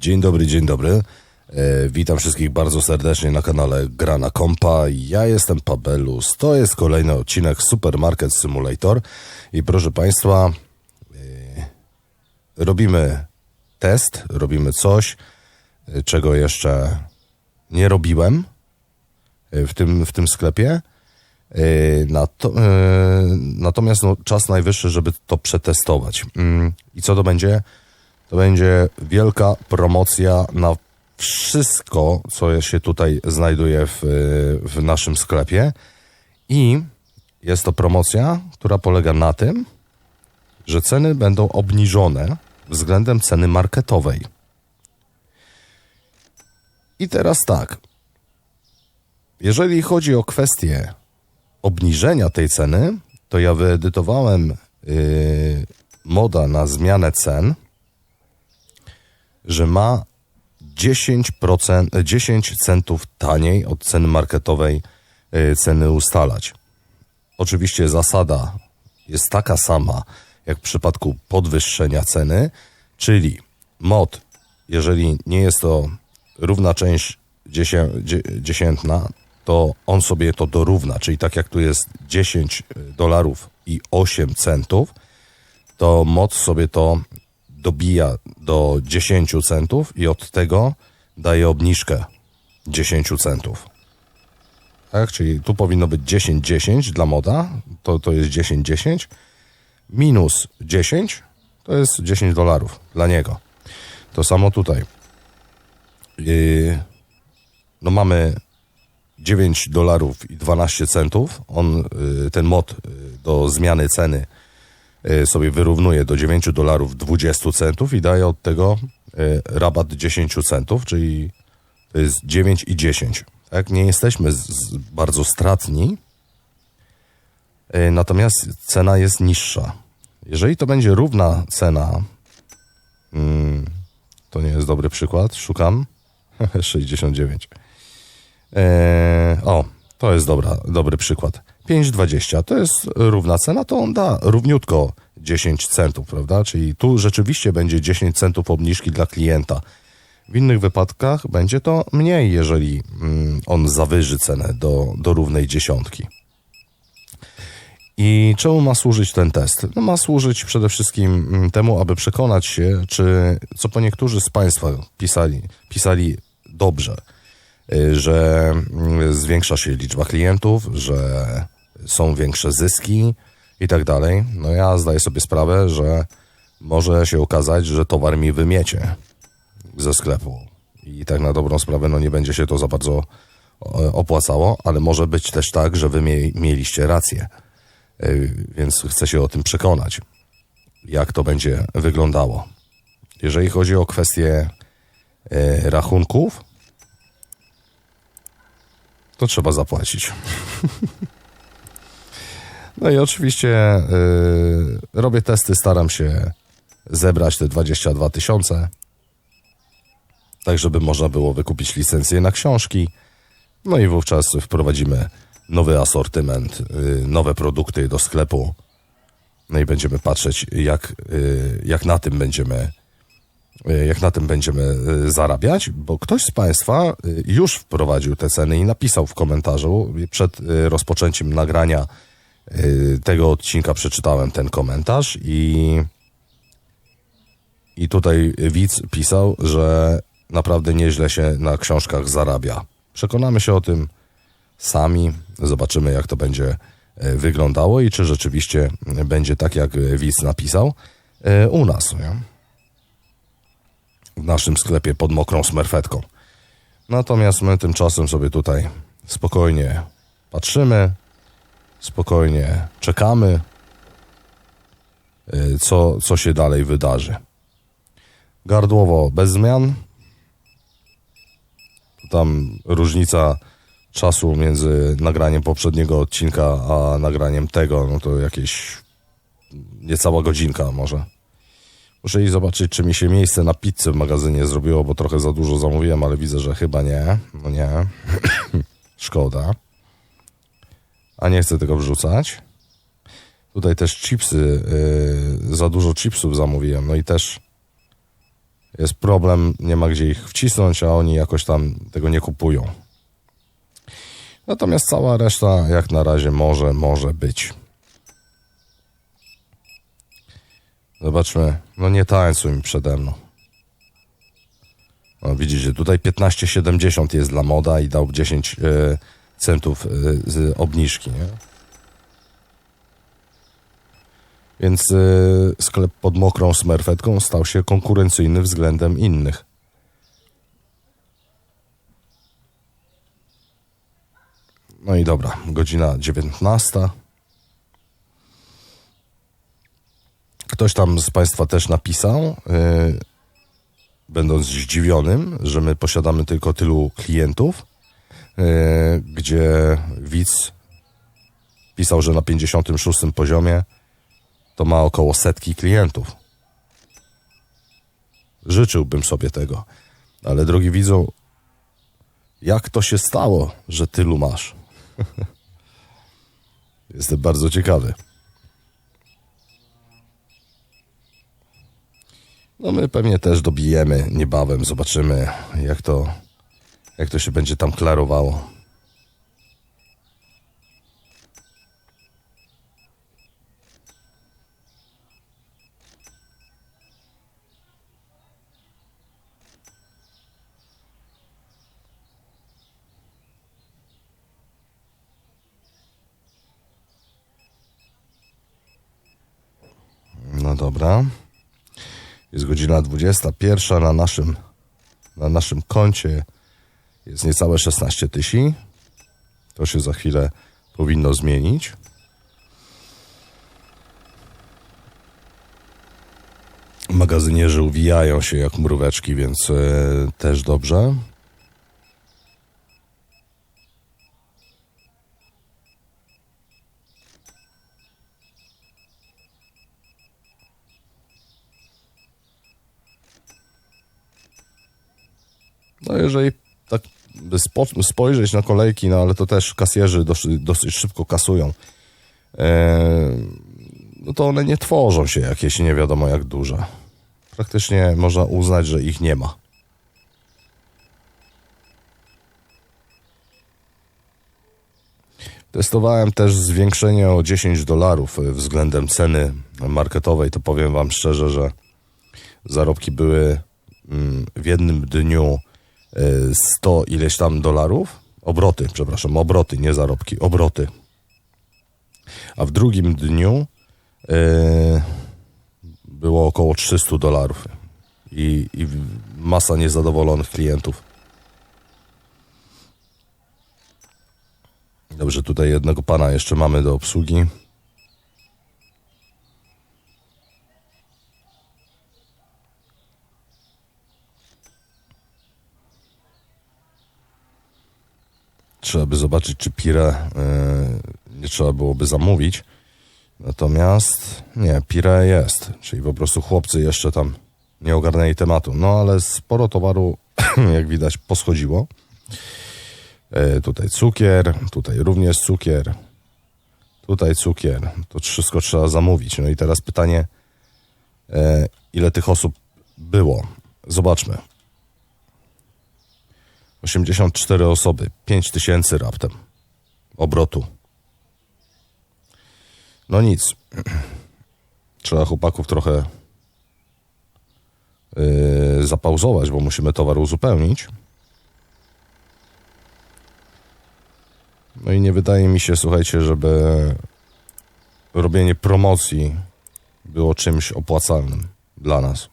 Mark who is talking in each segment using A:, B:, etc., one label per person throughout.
A: Dzień dobry, dzień dobry. E, witam wszystkich bardzo serdecznie na kanale Grana Kompa. Ja jestem Pabelus. To jest kolejny odcinek Supermarket Simulator. I proszę Państwa, e, robimy test, robimy coś, e, czego jeszcze nie robiłem e, w tym, w tym sklepie. E, Nato, natomiast no, czas najwyższy, żeby to przetestować. Mm, I co to będzie? To będzie wielka promocja na wszystko, co się tutaj znajduje w, w naszym sklepie. I jest to promocja, która polega na tym, że ceny będą obniżone względem ceny marketowej. I teraz tak. Jeżeli chodzi o kwestię obniżenia tej ceny, to ja wyedytowałem yy, moda na zmianę cen, że ma 10%, 10 centów taniej od ceny marketowej yy, ceny ustalać. Oczywiście zasada jest taka sama jak w przypadku podwyższenia ceny, czyli mod, jeżeli nie jest to równa część dziesię, dzie, dziesiętna, to on sobie to dorówna, czyli tak jak tu jest 10 dolarów i 8 centów, to mod sobie to dobija do 10 centów i od tego daje obniżkę 10 centów. Tak, czyli tu powinno być 10-10 dla moda, to, to jest 10-10, minus 10 to jest 10 dolarów dla niego. To samo tutaj. Yy, no mamy 9 dolarów i 12 centów. On, y, ten mod y, do zmiany ceny sobie wyrównuje do 9 dolarów 20 centów i daje od tego rabat 10 centów, czyli to jest 9 i 10. Tak, nie jesteśmy z, z bardzo stratni, natomiast cena jest niższa. Jeżeli to będzie równa cena, mm, to nie jest dobry przykład, szukam 69. Eee, o, to jest dobra, dobry przykład. 5,20 to jest równa cena, to on da równiutko 10 centów, prawda? Czyli tu rzeczywiście będzie 10 centów obniżki dla klienta. W innych wypadkach będzie to mniej, jeżeli mm, on zawyży cenę do, do równej dziesiątki. I czemu ma służyć ten test? No ma służyć przede wszystkim mm, temu, aby przekonać się, czy co po niektórzy z Państwa pisali, pisali dobrze, y, że mm, zwiększa się liczba klientów, że są większe zyski i tak dalej. No ja zdaję sobie sprawę, że może się okazać, że towar mi wymiecie ze sklepu. I tak na dobrą sprawę, no nie będzie się to za bardzo opłacało, ale może być też tak, że wy mieliście rację. Y, więc chcę się o tym przekonać, jak to będzie wyglądało. Jeżeli chodzi o kwestię y, rachunków, to trzeba zapłacić. No i oczywiście y, robię testy, staram się zebrać te 22 tysiące, tak żeby można było wykupić licencję na książki. No i wówczas wprowadzimy nowy asortyment, y, nowe produkty do sklepu. No i będziemy patrzeć, jak, y, jak na tym będziemy y, jak na tym będziemy zarabiać, bo ktoś z Państwa już wprowadził te ceny i napisał w komentarzu przed rozpoczęciem nagrania tego odcinka przeczytałem ten komentarz i i tutaj widz pisał, że naprawdę nieźle się na książkach zarabia. Przekonamy się o tym sami. Zobaczymy, jak to będzie e, wyglądało i czy rzeczywiście będzie tak, jak widz napisał e, u nas. Nie? W naszym sklepie pod mokrą smerfetką. Natomiast my tymczasem sobie tutaj spokojnie patrzymy, spokojnie czekamy, e, co, co się dalej wydarzy. Gardłowo bez zmian. Tam różnica czasu między nagraniem poprzedniego odcinka a nagraniem tego, no to jakieś niecała godzinka może. Muszę iść zobaczyć, czy mi się miejsce na pizzę w magazynie zrobiło, bo trochę za dużo zamówiłem, ale widzę, że chyba nie. No nie. Szkoda. A nie chcę tego wrzucać. Tutaj też chipsy, yy, za dużo chipsów zamówiłem, no i też Jest problem, nie ma gdzie ich wcisnąć, a oni jakoś tam tego nie kupują. Natomiast cała reszta jak na razie może, może być. Zobaczmy. No nie tańcuj mi przede mną. No widzicie, tutaj 15,70 jest dla moda i dał 10 e, centów e, z obniżki, nie? Więc e, sklep pod mokrą smerfetką stał się konkurencyjny względem innych. No i dobra, godzina 19. Ktoś tam z Państwa też napisał, yy, będąc zdziwionym, że my posiadamy tylko tylu klientów, gdzie widz pisał, że na 56 poziomie to ma około setki klientów. Życzyłbym sobie tego, ale drogi widzu, jak to się stało, że tylu masz? Jestem bardzo ciekawy. No my pewnie też dobijemy niebawem, zobaczymy jak to, jak to się będzie tam klarowało. No dobra. Jest godzina 21 na naszym, na naszym koncie. Jest niecałe 16 tysięcy. To się za chwilę powinno zmienić. Magazynierzy uwijają się jak mróweczki, więc e, też dobrze. No jeżeli tak spojrzeć na kolejki, no ale to też kasjerzy dosyć, szybko kasują, e, no to one nie tworzą się jakieś nie wiadomo jak duże. Praktycznie można uznać, że ich nie ma. Testowałem też zwiększenie o 10 dolarów względem ceny marketowej. To powiem Wam szczerze, że zarobki były mm, w jednym dniu 100 ileś tam dolarów, obroty, przepraszam, obroty, nie zarobki, obroty. A w drugim dniu yy, było około 300 dolarów i, i masa niezadowolonych klientów. Dobrze, tutaj jednego pana jeszcze mamy do obsługi. Trzeba by zobaczyć, czy Pire nie trzeba byłoby zamówić. Natomiast nie, Pire jest, czyli po prostu chłopcy jeszcze tam nie ogarnęli tematu. No ale sporo towaru, jak widać, poschodziło. Yy, tutaj cukier, tutaj również cukier, tutaj cukier. To wszystko trzeba zamówić. No i teraz pytanie, yy, ile tych osób było? Zobaczmy. 84 osoby, 5 tysięcy raptem obrotu. No nic. Trzeba chłopaków trochę yy, zapauzować, bo musimy towar uzupełnić. No i nie wydaje mi się, słuchajcie, żeby robienie promocji było czymś opłacalnym dla nas.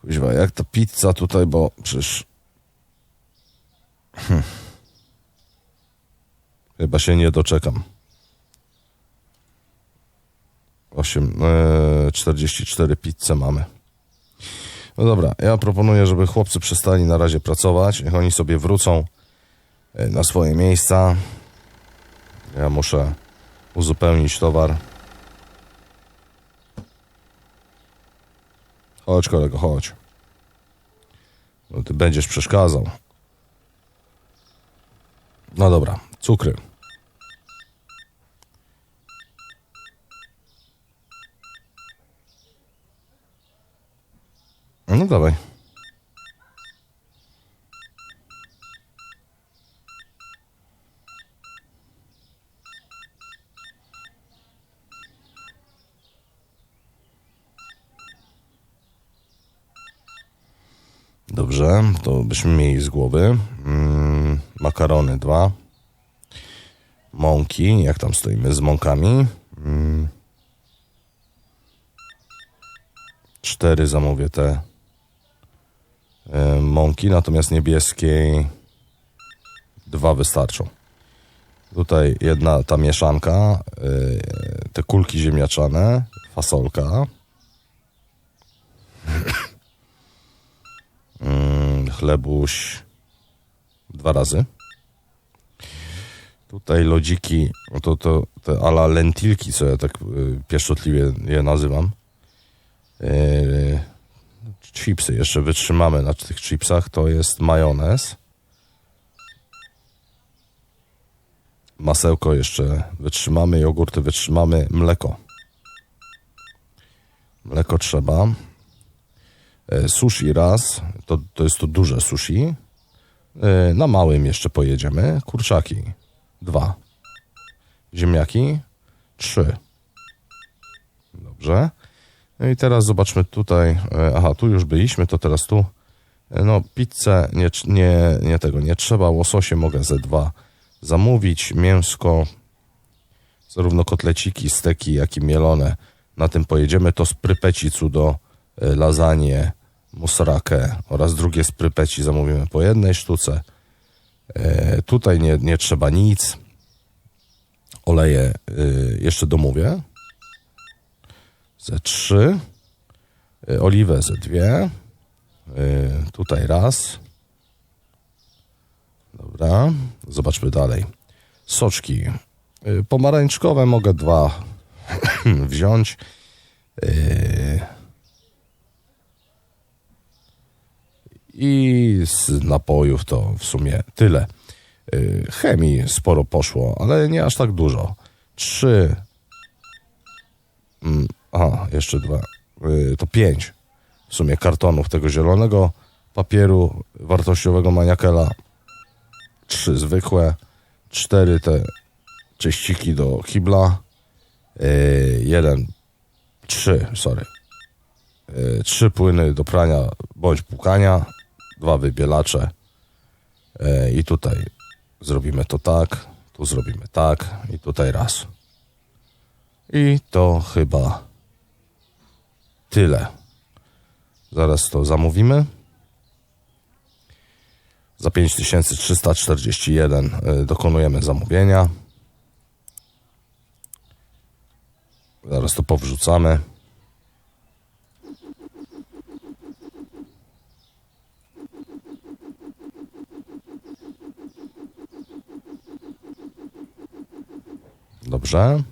A: Kuźwa, jak ta pizza tutaj, bo przecież... Hm. Chyba się nie doczekam. 8, e, 44 pizze mamy. No dobra, ja proponuję, żeby chłopcy przestali na razie pracować. Niech oni sobie wrócą e, na swoje miejsca. Ja muszę uzupełnić towar. Chodź kolego, chodź. No, ty będziesz przeszkadzał. No dobra, cukry. No dawaj. Dobrze, to byśmy mieli z głowy. Mm, makarony dwa. Mąki, jak tam stoimy z mąkami? Mm. Cztery zamówię te e, mąki, natomiast niebieskiej dwa wystarczą. Tutaj jedna ta mieszanka, e, te kulki ziemniaczane, fasolka. Chlebuś dwa razy. Tutaj lodziki, to, to te ala lentilki, co ja tak y, pieszczotliwie je nazywam. Yy, chipsy jeszcze wytrzymamy na tych chipsach. To jest majonez. Masełko jeszcze wytrzymamy, jogurty wytrzymamy, mleko. Mleko trzeba. E, Sushi raz, to, to jest to duże sushi. E, Na małym jeszcze pojedziemy. Kurczaki dwa. Ziemniaki trzy. Dobrze. No i teraz zobaczmy tutaj. e, Aha, tu już byliśmy, to teraz tu. No, pizzę nie, nie, nie tego nie trzeba. Łososie mogę ze dwa zamówić. Mięsko, zarówno kotleciki, steki, jak i mielone. Na tym pojedziemy. To z prypecicu do lasagne, musrakę oraz drugie z prypeci zamówimy po jednej sztuce. E, tutaj nie, nie trzeba nic. Oleje y, jeszcze domówię. Ze trzy. Y, oliwę ze dwie. Y, tutaj raz. Dobra. Zobaczmy dalej. Soczki. Y, pomarańczkowe mogę dwa wziąć. I z napojów to w sumie tyle. Y, Chemii sporo poszło, ale nie aż tak dużo. Trzy. Mm, Aha, jeszcze dwa. Y, To pięć. W sumie kartonów tego zielonego papieru wartościowego maniakela. Trzy zwykłe. Cztery te czyściki do kibla. Y, Jeden. Trzy, sorry. Trzy płyny do prania bądź płukania. Dwa wybielacze. E, I tutaj zrobimy to tak, tu zrobimy tak i tutaj raz. I to chyba tyle. Zaraz to zamówimy. Za 5341 e, dokonujemy zamówienia. Zaraz to powrzucamy. Dobrze.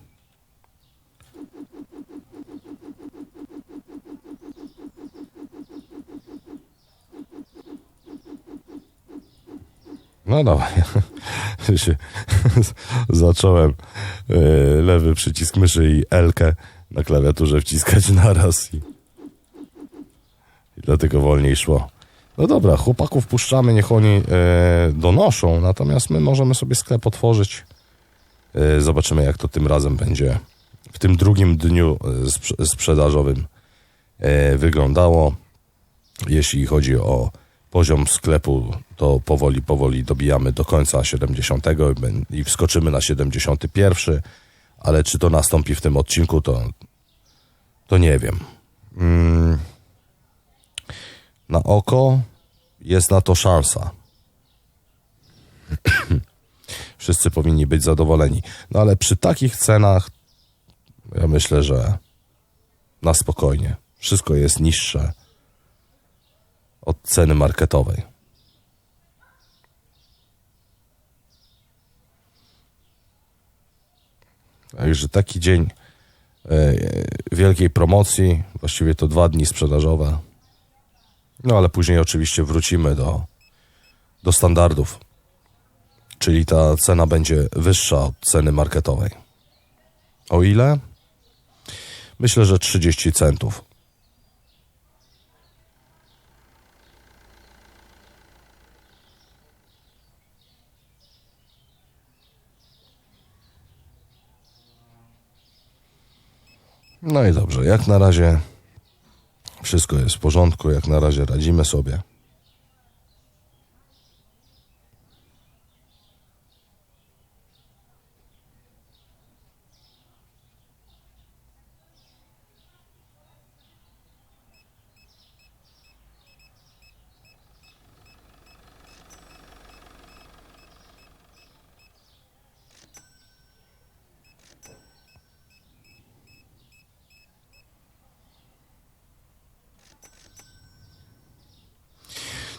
A: No dawaj. Się Zacząłem e, lewy przycisk myszy i L-kę na klawiaturze wciskać naraz i, i dlatego wolniej szło. No dobra, chłopaków puszczamy, niech oni e, donoszą, natomiast my możemy sobie sklep otworzyć. E, Zobaczymy, jak to tym razem będzie w tym drugim dniu e, sprze- sprzedażowym e, wyglądało. Jeśli chodzi o poziom sklepu, to powoli, powoli dobijamy do końca 70 i bę- i wskoczymy na 71, ale czy to nastąpi w tym odcinku, to, to nie wiem. Mm. Na oko jest na to szansa. Wszyscy powinni być zadowoleni. No ale przy takich cenach ja myślę, że na spokojnie. Wszystko jest niższe od ceny marketowej. Także taki dzień e, wielkiej promocji, właściwie to dwa dni sprzedażowe. No ale później oczywiście wrócimy do, do standardów, czyli ta cena będzie wyższa od ceny marketowej. O ile? Myślę, że 30 centów. No i dobrze, jak na razie wszystko jest w porządku, jak na razie radzimy sobie.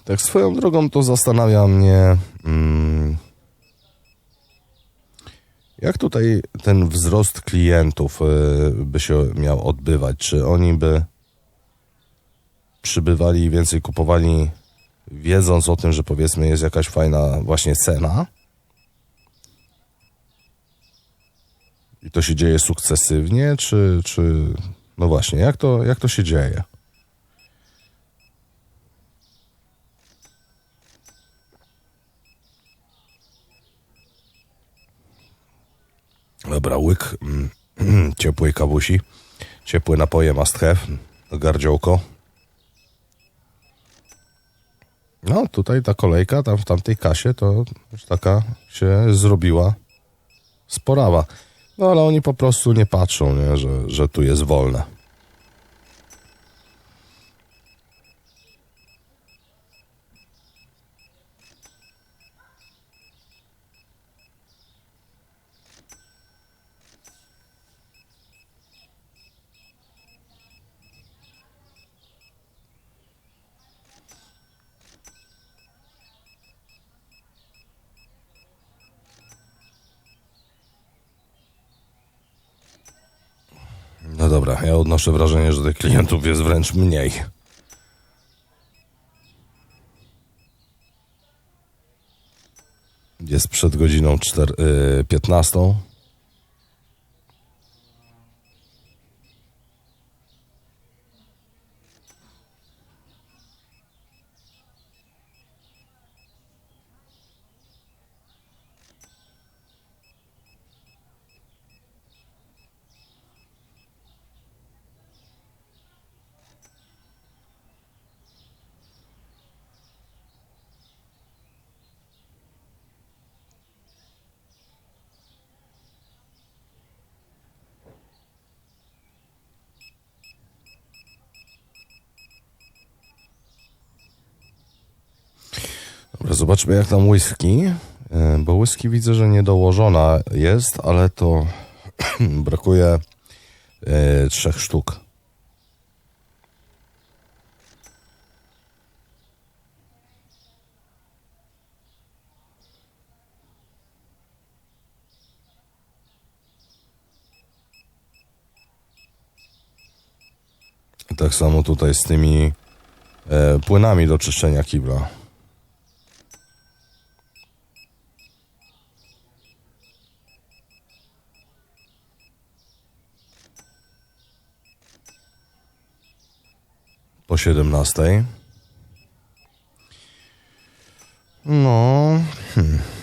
A: Tak swoją drogą to zastanawia mnie, mm, jak tutaj ten wzrost klientów y, by się miał odbywać. Czy oni by przybywali więcej kupowali, wiedząc o tym, że powiedzmy jest jakaś fajna właśnie cena? I to się dzieje sukcesywnie, czy, czy no właśnie, jak to, jak to się dzieje? Dobra, łyk mm, ciepłej kawusi, ciepłe napoje must have, gardziołko. No, tutaj ta kolejka tam w tamtej kasie to już taka się zrobiła sporawa. No, ale oni po prostu nie patrzą, nie, że, że tu jest wolne. No dobra, ja odnoszę wrażenie, że tych klientów jest wręcz mniej. Jest przed godziną czter, y, 15. Dobra, zobaczmy jak tam whisky. E, Bo whisky widzę, że niedołożona jest, ale to brakuje e, trzech sztuk. Tak samo tutaj z tymi e, płynami do czyszczenia kibla. Po 17. No. Hmm.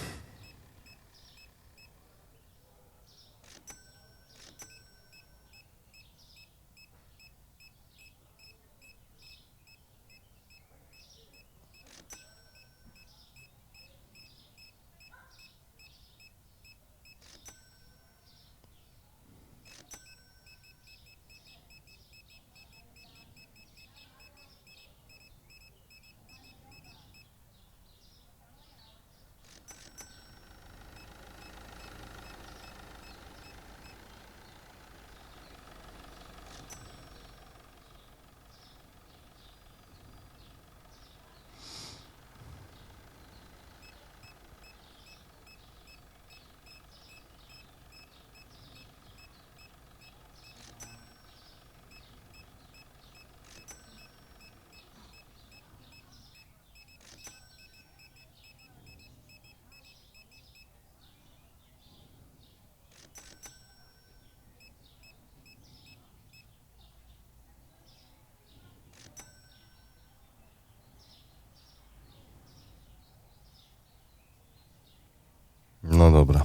A: No dobra.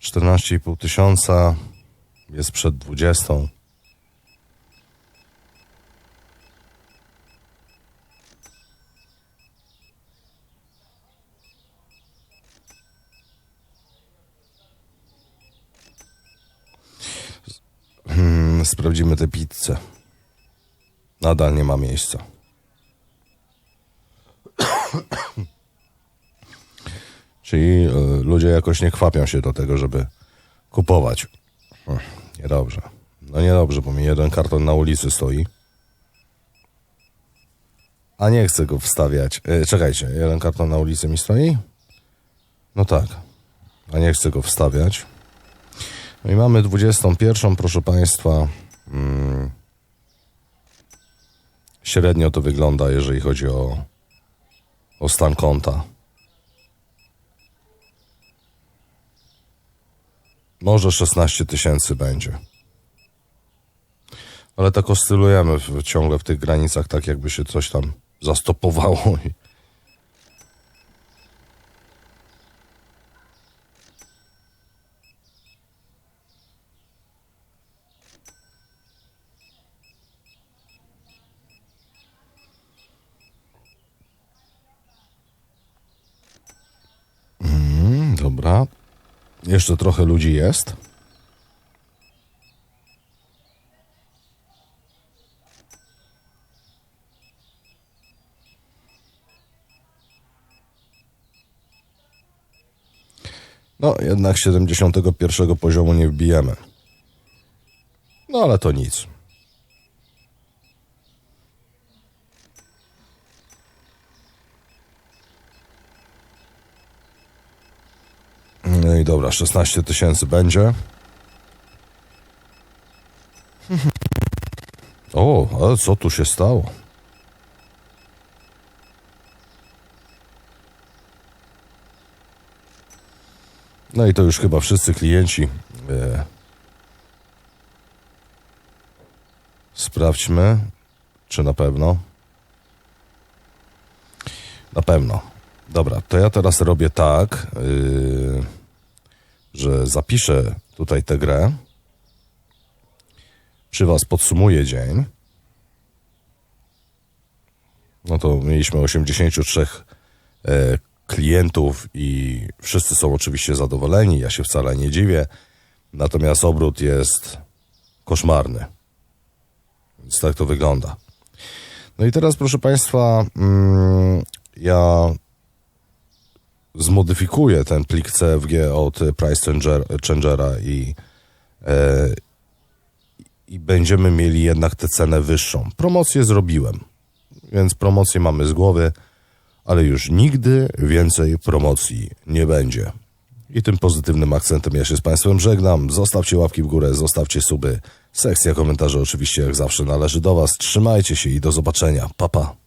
A: 14,5 tysiąca. Jest przed 20. Hmm, sprawdzimy tę pizzę. Nadal nie ma miejsca. Czyli y, ludzie jakoś nie kwapią się do tego, żeby kupować. Niedobrze. No niedobrze, bo mi jeden karton na ulicy stoi. A nie chcę go wstawiać. E, czekajcie, jeden karton na ulicy mi stoi? No tak. A nie chcę go wstawiać. No i mamy 21, proszę Państwa. Mm, średnio to wygląda, jeżeli chodzi o, o stan konta. Może 16 tysięcy będzie. Ale tak oscylujemy w, ciągle w tych granicach, tak jakby się coś tam zastopowało. I... Mm, dobra. Jeszcze trochę ludzi jest. No, jednak 71 poziomu nie wbijemy. No, ale to nic. No i dobra, 16 tysięcy będzie. O, ale co tu się stało? No i to już chyba wszyscy klienci. E, sprawdźmy, czy na pewno. Na pewno. Dobra, to ja teraz robię tak, yy, że zapiszę tutaj tę grę. Przy Was podsumuję dzień. No to mieliśmy 83 e, klientów i wszyscy są oczywiście zadowoleni. Ja się wcale nie dziwię. Natomiast obrót jest koszmarny. Więc tak to wygląda. No i teraz, proszę Państwa, mm, ja zmodyfikuję ten plik CFG od Price Changer, Changera i, e, i będziemy mieli jednak tę cenę wyższą. Promocję zrobiłem, więc promocję mamy z głowy, ale już nigdy więcej promocji nie będzie. I tym pozytywnym akcentem ja się z Państwem żegnam. Zostawcie łapki w górę, zostawcie suby. Sekcja komentarzy oczywiście jak zawsze należy do Was. Trzymajcie się i do zobaczenia. Pa, pa.